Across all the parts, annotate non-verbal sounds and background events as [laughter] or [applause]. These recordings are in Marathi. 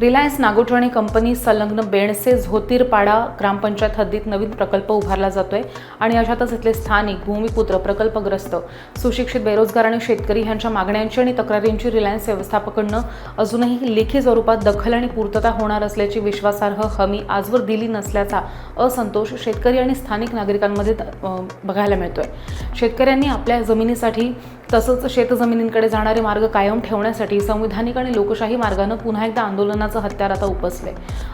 रिलायन्स नागोटवाणी कंपनी संलग्न बेणसे झोतीरपाडा ग्रामपंचायत हद्दीत नवीन प्रकल्प उभारला जातोय आणि अशातच इथले स्थानिक भूमिपुत्र प्रकल्पग्रस्त सुशिक्षित बेरोजगार आणि शेतकरी यांच्या मागण्यांची आणि तक्रारींची रिलायन्स व्यवस्थापकडनं अजूनही लेखी स्वरूपात दखल आणि पूर्तता होणार असल्याची विश्वासार्ह हमी आजवर दिली नसल्याचा असंतोष शेतकरी आणि स्थानिक नागरिकांमध्ये बघायला मिळतोय. शेतकऱ्यांनी आपल्या जमिनीसाठी तसंच शेतजमिनींकडे जाणारे मार्ग कायम ठेवण्यासाठी संविधानिक आणि लोकशाही मार्गानं पुन्हा एकदा आंदोलनाचं हत्यार आता उपसले.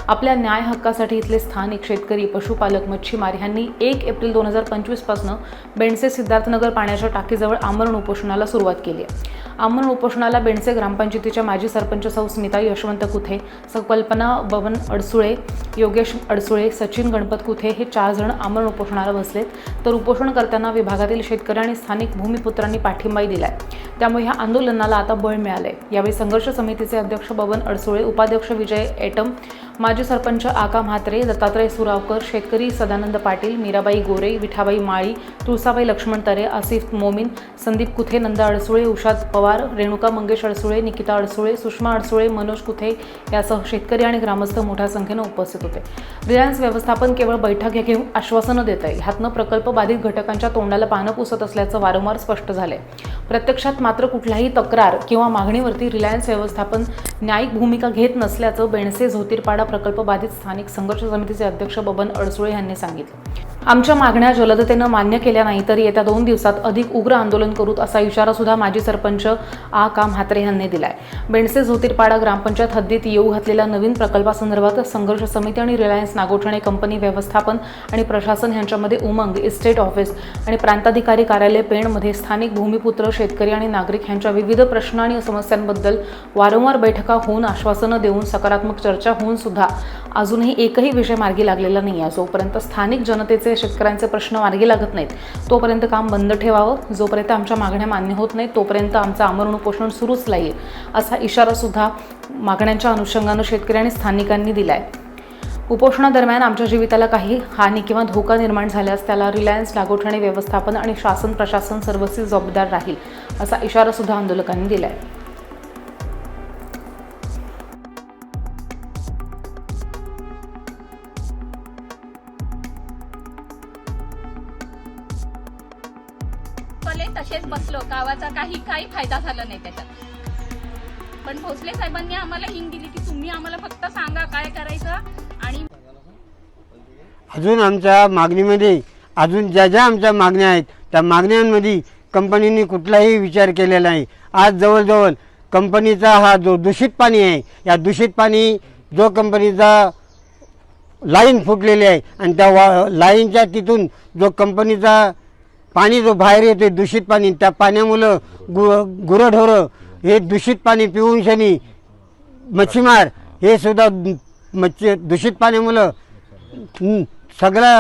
आपल्या न्याय हक्कासाठी इथले स्थानिक शेतकरी पशुपालक मच्छीमार यांनी एक एप्रिल दोन हजार पंचवीसपासून बेंडसे सिद्धार्थनगर पाण्याच्या टाकीजवळ आमरण उपोषणाला सुरुवात केली आहे. आमरण उपोषणाला बेणसे ग्रामपंचायतीच्या माजी सरपंच सौ स्मिता यशवंत कुथे संकल्पना बवन अडसुळे योगेश अडसुळे सचिन गणपत कुथे हे चार जण आमरण उपोषणाला बसलेत. तर उपोषणकर्त्यांना विभागातील शेतकरी आणि स्थानिक भूमिपुत्रांनी पाठिंबाही दिलाय. त्यामुळे ह्या आंदोलनाला आता बळ मिळालंय. यावेळी संघर्ष समितीचे अध्यक्ष बबन अडसुळे उपाध्यक्ष विजय एटम माजी सरपंच आका म्हात्रे दत्तात्रय सुरावकर शेतकरी सदानंद पाटील मीराबाई गोरे विठाबाई माळी तुळसाबाई लक्ष्मण तरे आसिफ मोमीन संदीप कुथे नंदा अडसुळे उषाद पवार रेणुका मंगेश अडसुळे निकिता अडसुळे सुषमा अडसुळे मनोज कुथे यासह शेतकरी आणि ग्रामस्थ मोठ्या संख्येनं उपस्थित होते. रिलायन्स व्यवस्थापन केवळ बैठक घेऊन आश्वासनं देत आहे. ह्यातनं प्रकल्प बाधित घटकांच्या तोंडाला पानं पुसत असल्याचं वारंवार स्पष्ट झालंय. प्रत्यक्षात मात्र कुठल्याही तक्रार किंवा मागणीवरती रिलायन्स व्यवस्थापन न्यायिक भूमिका घेत नसल्याचं बेणसे झोतीरपाडा प्रकल्प बाधित स्थानिक संघर्ष समितीचे अध्यक्ष बबन अडसुळे यांनी सांगितलं. आमच्या मागण्या जलदतेनं मान्य केल्या नाही तर येत्या दोन दिवसात अधिक उग्र आंदोलन करू असा इशारा सुद्धा माजी सरपंच आ. का म्हात्रे यांनी दिलाय. बेणसे झोतीरपाडा ग्रामपंचायत हद्दीत येऊ घातलेल्या नवीन प्रकल्पासंदर्भात संघर्ष समिती आणि रिलायन्स नागोठणे कंपनी व्यवस्थापन आणि प्रशासन यांच्यामध्ये उमंग इस्टेट ऑफिस आणि प्रांताधिकारी कार्यालय पेणमध्ये स्थानिक भूमिपुत्र शेतकरी आणि नागरिक यांच्या विविध प्रश्न आणि समस्यांबद्दल वारंवार बैठका होऊन आश्वासनं देऊन सकारात्मक चर्चा होऊन सुद्धा अजूनही एकही विषय मार्गी लागलेला नाही आहे जोपर्यंत स्थानिक जनतेचे शेतकऱ्यांचे प्रश्न मार्गी लागत नाहीत. तोपर्यंत काम बंद ठेवावं. जोपर्यंत आमच्या मागण्या मान्य होत नाहीत तोपर्यंत आमचं आमरण उपोषण सुरूच राहील असा इशारा सुद्धा मागण्यांच्या अनुषंगानं शेतकरी आणि स्थानिकांनी दिलाय. उपोषणादरम्यान आमच्या जीविताला काही हानी किंवा धोका निर्माण झाल्यास त्याला रिलायन्स लागोठणे व्यवस्थापन आणि शासन प्रशासन सर्वस्वी जबाबदार राहील असा इशारा सुद्धा आंदोलकांनी दिलाय. आले तसेच बसलो. गावाचा काही काही फायदा झाला नाही त्याच्यात. पण भोसले साहेबांनी आम्हाला हिंग दिली की तुम्ही आम्हाला फक्त सांगा काय करायचं आणि अजून आमच्या मागणीमध्ये अजून ज्या ज्या आमच्या मागण्या आहेत त्या मागण्यांमध्ये कंपनीने कुठलाही विचार केलेला नाही. आज जवळजवळ कंपनीचा हा जो दूषित पाणी आहे या दूषित पाणी जो कंपनीचा लाईन फुटलेली आहे आणि त्या वा लाईनच्या तिथून जो कंपनीचा पाणी जो बाहेर येते दूषित पाणी त्या पाण्यामुळं गु गुरंढोरं हे दूषित पाणी पिऊन शनी मच्छीमार हे सुद्धा मच्छी दूषित पाण्यामुळं सगळा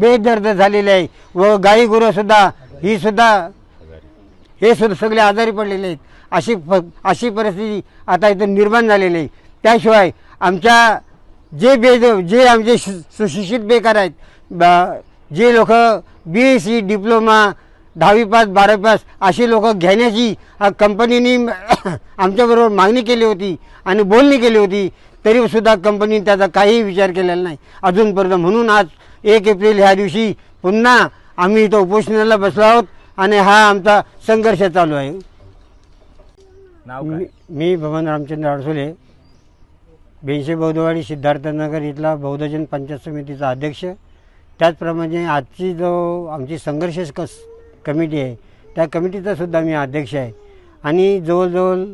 बेदर्द झालेले आहे. व गाई गुरंसुद्धा ही सुद्धा हे सुद्धा सगळे आजारी पडलेले आहेत. अशी प अशी परिस्थिती आता इथं निर्माण झालेली आहे. त्याशिवाय आमच्या जे बेद जे आमचे सुशिक्षित बेकार आहेत जे लोक बी एस सी डिप्लोमा दहावी पास बारावी पास अशी लोक घेण्याची कंपनीने [coughs] आमच्याबरोबर मागणी केली होती आणि बोलणी केली होती. तरीसुद्धा कंपनीने त्याचा काहीही विचार केलेला नाही. अजूनपर्यंत म्हणून आज एक एप्रिल ह्या दिवशी पुन्हा आम्ही इथं उपोषणाला बसलो आहोत आणि हा आमचा संघर्ष चालू आहे. मी भवन रामचंद्र अडसोले बेंशे बौद्धवाडी सिद्धार्थनगर इथला बौद्धजन पंचायत समितीचा अध्यक्ष. त्याचप्रमाणे आजची जो आमची संघर्ष कस कमिटी आहे त्या कमिटीचा सुद्धा मी अध्यक्ष आहे. आणि जवळजवळ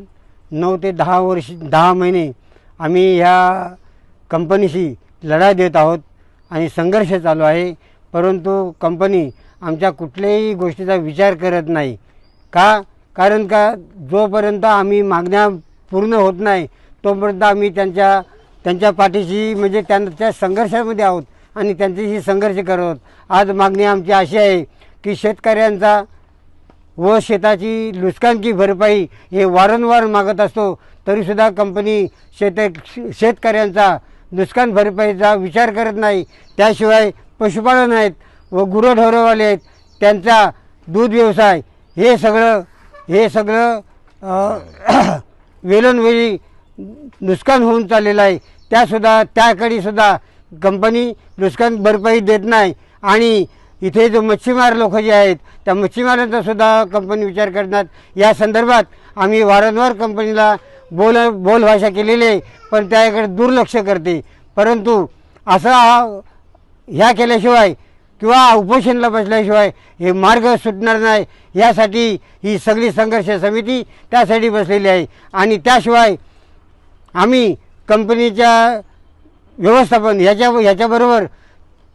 नऊ ते दहा वर्ष दहा महिने आम्ही ह्या कंपनीशी लढा देत आहोत आणि संघर्ष चालू आहे. परंतु कंपनी आमच्या कुठल्याही गोष्टीचा विचार करत नाही. का? कारण का? जोपर्यंत आम्ही मागण्या पूर्ण होत नाही तोपर्यंत आम्ही त्यांच्या त्यांच्या पाठीशी म्हणजे त्यांना त्या संघर्षामध्ये आहोत. आणि त्यांच्याशी संघर्ष करत. आज मागणी आमची अशी आहे की शेतकऱ्यांचा व शेताची नुकसानची भरपाई हे वारंवार मागत असतो तरीसुद्धा कंपनी शेत शेतकऱ्यांचा नुकसान भरपाईचा विचार करत नाही. त्याशिवाय पशुपालन आहेत व गुरंढोरंवाले आहेत त्यांचा दूध व्यवसाय हे सगळं हे सगळं अ, वेळोनवेळी नुकसान होऊन चाललेलं आहे. त्यासुद्धा त्याकडे सुद्धा कंपनी नुकसान भरपाई देत नाही. आणि इथे जो मच्छीमार लोक जे आहेत त्या मच्छीमारांचा सुद्धा कंपनी विचार करतात या संदर्भात आम्ही वारंवार कंपनीला बोल बोलभाषा केलेली आहे पण त्याकडे दुर्लक्ष करते. परंतु असा ह्या केल्याशिवाय किंवा उपोषणला बसल्याशिवाय हे मार्ग सुटणार नाही. यासाठी ही सगळी संघर्ष समिती त्यासाठी बसलेली आहे. आणि त्याशिवाय आम्ही कंपनीच्या व्यवस्थापन. ह्याच्या ह्याच्याबरोबर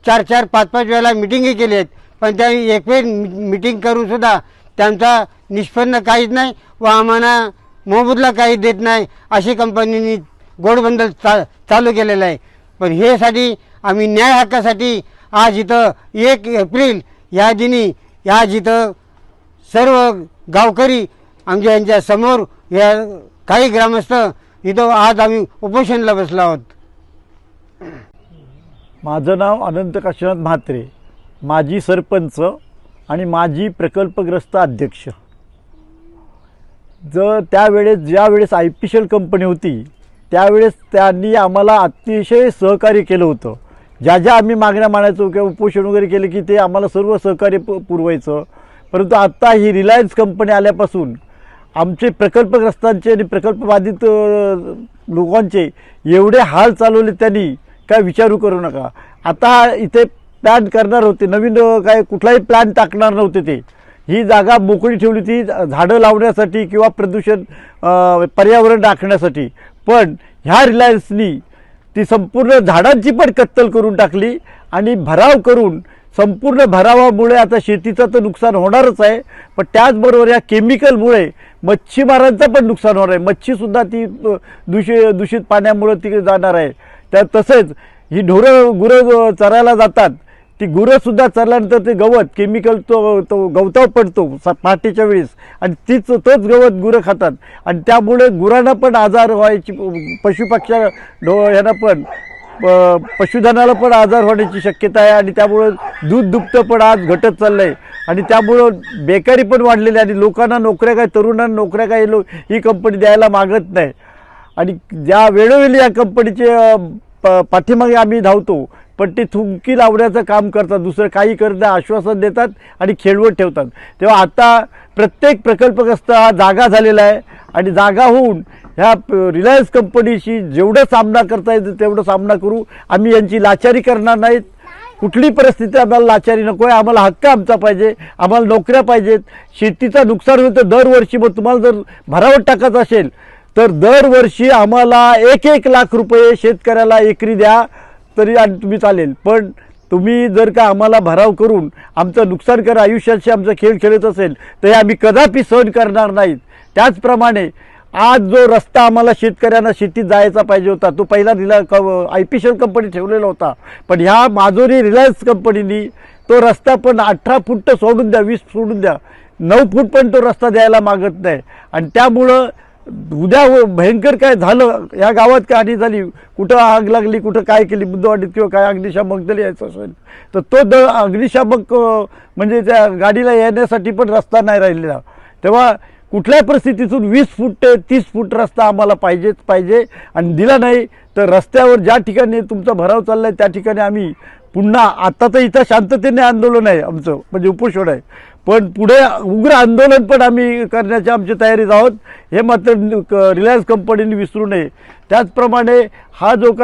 चार चार पाच पाच वेळेला मिटिंगही केली आहेत पण त्या एक वेळ मिटिंग करूनसुद्धा त्यांचा निष्पन्न काहीच नाही व आम्हाला मोबदला काही देत नाही अशी कंपनीनी गोडबंदल चा चालू केलेलं आहे. पण हेसाठी आम्ही न्याय हक्कासाठी आज इथं एक एप्रिल या दिनी आज इथं सर्व गावकरी आमच्या यांच्या समोर या काही ग्रामस्थ इथं आज आम्ही उपोषणला बसलो आहोत. माझं नाव अनंत काशीनाथ म्हात्रे. माजी सरपंच आणि माजी प्रकल्पग्रस्त अध्यक्ष. जर त्यावेळेस ज्यावेळेस आय पी एल कंपनी होती त्यावेळेस त्यांनी आम्हाला अतिशय सहकार्य केलं होतं. ज्या ज्या आम्ही मागण्या मानायचो किंवा उपोषण वगैरे केले की ते आम्हाला सर्व सहकार्य प पुरवायचं. परंतु आत्ता ही रिलायन्स कंपनी आल्यापासून आमचे प्रकल्पग्रस्तांचे आणि प्रकल्पबाधित लोकांचे एवढे हाल चालवले त्यांनी काय विचारू करू नका. आता इथे प्लॅन करणार होते. नवीन काय कुठलाही प्लॅन टाकणार नव्हते ते. ही जागा मोकळी ठेवली ती झाडं लावण्यासाठी किंवा प्रदूषण पर्यावरण राखण्यासाठी. पण ह्या रिलायन्सनी ती संपूर्ण झाडांची पण कत्तल करून टाकली आणि भराव करून संपूर्ण भरावामुळे आता शेतीचं तर नुकसान होणारच आहे. पण त्याचबरोबर या केमिकलमुळे मच्छीमारांचं पण नुकसान होणार आहे. मच्छीसुद्धा ती दूषित दूषित पाण्यामुळे ती जाणार आहे. त्या तसेच ही ढोरं गुरं चरायला जातात ती गुरंसुद्धा चरल्यानंतर ते गवत केमिकल तो तो गवताव पडतो स- पहाटेच्या वेळेस. आणि तीच तोच गवत गुरं खातात. आणि त्यामुळे गुरांना पण आजार व्हायची पशुपक्षा ढो ह्यांना पण पशुधनाला पण आजार होण्याची शक्यता आहे. आणि त्यामुळं दूध दुभतं पण आज घटत चाललं आहे आणि त्यामुळं बेकारी पण वाढलेली आहे. आणि लोकांना नोकऱ्या काय तरुणांना नोकऱ्या काय लो ही कंपनी द्यायला मागत नाही. आणि ज्या वेळोवेळी या कंपनीचे प- पाठीमागे आम्ही धावतो पण ते थुंकी लावण्याचं काम करतात दुसरं काही करत नाही आश्वासन देतात आणि खेळवत ठेवतात. तेव्हा आता प्रत्येक प्रकल्पग्रस्त हा जागा झालेला आहे आणि जागा होऊन ह्या रिलायन्स कंपनीशी जेवढं सामना करता येतं तेवढं सामना करू. आम्ही यांची लाचारी करणार नाहीत. कुठली परिस्थिती आम्हाला लाचारी नको आहे. आम्हाला हक्क आमचा पाहिजे. आम्हाला नोकऱ्या पाहिजेत. शेतीचं नुकसान होतं दरवर्षी मग तुम्हाला जर भरावट टाकायचं असेल तर दरवर्षी आम्हाला एक एक लाख रुपये शेतकऱ्याला एकरी द्या तरी आणि तुम्ही चालेल. पण तुम्ही जर का आम्हाला भराव करून आमचं नुकसान करा आयुष्याशी आमचा खेळ खेळत असेल तर हे आम्ही कदापि सहन करणार नाहीत. त्याचप्रमाणे आज जो रस्ता आम्हाला शेतकऱ्यांना शेतीत जायचा पाहिजे होता तो पहिला रिला क आय पी शेल कंपनी ठेवलेला होता. पण ह्या माजोरी रिलायन्स कंपनीनी तो रस्ता पण अठरा फूट सोडून द्या वीस सोडून द्या. नऊ फूट पण तो रस्ता द्यायला मागत नाही. आणि त्यामुळं उद्या व- भयंकर काय झालं? या गावात काय हानी झाली? कुठं आग लागली? कुठं काय केली? बुद्धवाडीत किंवा काय अग्निशामक दल यायचं असेल तर तो द अग्निशामक म्हणजे त्या गाडीला येण्यासाठी पण रस्ता नाही राहिलेला. तेव्हा कुठल्याही परिस्थितीतून वीस फूट ते तीस फूट रस्ता आम्हाला पाहिजेच पाहिजे आणि दिला नाही तर रस्त्यावर ज्या ठिकाणी तुमचा भराव चालला आहे त्या ठिकाणी आम्ही पुन्हा आता तर इथं शांततेने आंदोलन आहे आमचं म्हणजे उपोषण आहे. पण पुढे उग्र आंदोलन पण आम्ही करण्याच्या आमची तयारीत आहोत. हे मात्र रिलायन्स कंपनीने विसरू नये. त्याचप्रमाणे हा जो काही